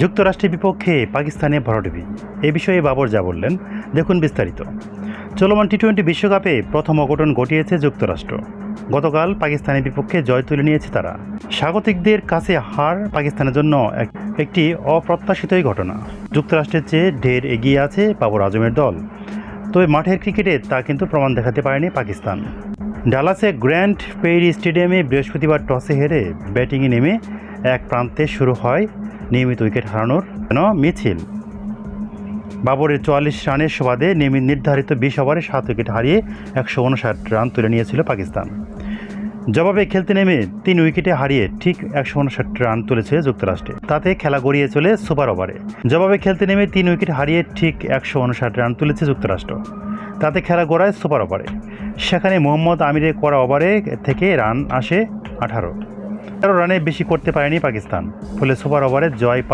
যুক্তরাষ্ট্রের বিপক্ষে পাকিস্তানে ভরাডুবি এ বিষয়ে বাবর যা বললেন, দেখুন বিস্তারিত। চলমান টি টোয়েন্টি বিশ্বকাপে প্রথম অঘটন ঘটিয়েছে যুক্তরাষ্ট্র। গতকাল পাকিস্তানের বিপক্ষে জয় তুলে নিয়েছে তারা। স্বাগতিকদের কাছে হার পাকিস্তানের জন্য একটি অপ্রত্যাশিতই ঘটনা। যুক্তরাষ্ট্রের চেয়ে ঢের এগিয়ে আছে বাবর আজমের দল। তবে মাঠের ক্রিকেটে তা কিন্তু প্রমাণ দেখাতে পারেনি পাকিস্তান। ডালাসে গ্র্যান্ড পেইরি স্টেডিয়ামে বৃহস্পতিবার টসে হেরে ব্যাটিংয়ে নেমে এক প্রান্তে শুরু হয় নিয়মিত উইকেট হারানোর যেন মিছিল। বাবরের চুয়াল্লিশ রানের সুবাদে নিয়মিত নির্ধারিত বিশ ওভারে সাত উইকেট হারিয়ে একশো উনষাট রান তুলে নিয়েছিল পাকিস্তান। জবাবে খেলতে নেমে তিন উইকেটে হারিয়ে ঠিক একশো উনষাট রান তুলেছে যুক্তরাষ্ট্রে। তাতে খেলা গড়িয়ে চলে সুপার ওভারে। জবাবে খেলতে নেমে তিন উইকেট হারিয়ে ঠিক একশো উনষাট রান তুলেছে যুক্তরাষ্ট্র। তাতে খেলা গড়ায় সুপার ওভারে। সেখানে মোহাম্মদ আমিরের করা ওভারে থেকে রান আসে আঠারো। তেরো রানে বেশি করতে পারেনি পাকিস্তান। ফলে সুপার ওভারে জয় পায়